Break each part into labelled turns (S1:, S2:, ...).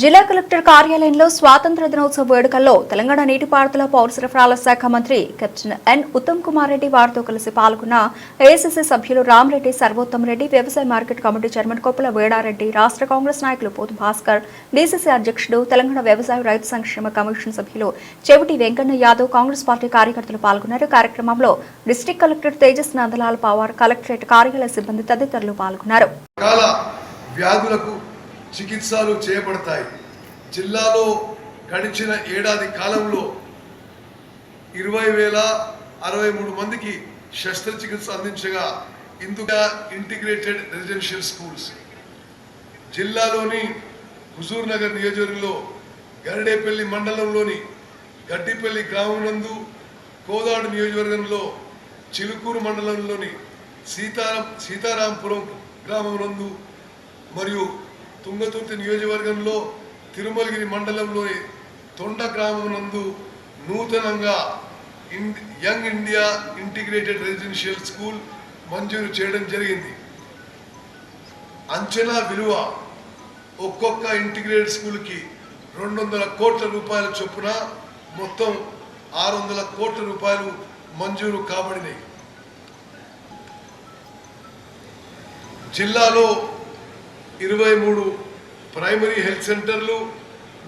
S1: జిల్లా కలెక్టర్ కార్యాలయంలో స్వాతంత్ర దినోత్సవ వేడుకల్లో తెలంగాణ నీటిపారుదల పౌర సరఫరాల శాఖ మంత్రి కెప్టెన్ ఎన్ ఉత్తమ్ కుమార్ రెడ్డి వారితో కలిసి పాల్గొన్న ఏసీసీ సభ్యులు రామరెడ్డి సర్వోత్తమ్ రెడ్డి వ్యవసాయ market committee chairman Koppula Vedareddy రాష్ట్ర కాంగ్రెస్ నాయకులు పోతు భాస్కర్ డీసీసీ అధ్యక్షుడు తెలంగాణ వ్యవసాయ రైతు సంక్షేమ కమిషన్ సభ్యులు చెవిటి వెంకన్న యాదవ్ కాంగ్రెస్ పార్టీ కార్యకర్తలు పాల్గొన్నారు. కార్యక్రమంలో district collector Tejas Nandlal Pawar collectorate కార్యాలయ సిబ్బంది తదితరులు పాల్గొన్నారు.
S2: వ్యాధులకు చికిత్సలు చేయబడతాయి జిల్లాలో గడిచిన ఏడాది కాలంలో ఇరవై వేల అరవై మూడు మందికి శస్త్రచికిత్స అందించగా ఇందుగా ఇంటిగ్రేటెడ్ రెసిడెన్షియల్ స్కూల్స్. జిల్లాలోని హుజూర్ నగర్ నియోజకవర్గంలో గరడేపల్లి మండలంలోని గడ్డిపల్లి గ్రామం నందు కోదాడు నియోజకవర్గంలో చిలుకూరు మండలంలోని సీతారాం సీతారాంపురం గ్రామం నందు మరియు తుంగతుర్తి నియోజకవర్గంలో తిరుమలగిరి మండలంలోని తొండ గ్రామం నందు నూతనంగా in young India integrated residential school మంజూరు చేయడం జరిగింది. అంచనా విలువ ఒక్కొక్క ఇంటిగ్రేటెడ్ స్కూల్కి రెండు వందల కోట్ల రూపాయల చొప్పున మొత్తం ఆరు వందల కోట్ల రూపాయలు మంజూరు కాబడినాయి. జిల్లాలో ఇరవై మూడు ప్రైమరీ హెల్త్ సెంటర్లు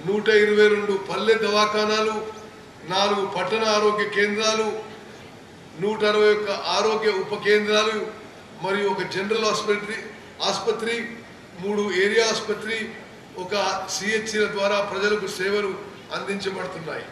S2: నూట ఇరవై రెండు పల్లె దవాఖానాలు నాలుగు పట్టణ ఆరోగ్య కేంద్రాలు నూట అరవై ఒక్క ఆరోగ్య ఉప కేంద్రాలు మరియు ఒక జనరల్ ఆసుపత్రి ఆసుపత్రి మూడు ఏరియా ఆసుపత్రి ఒక సిహెచ్సిల ద్వారా ప్రజలకు సేవలు అందించబడుతున్నాయి.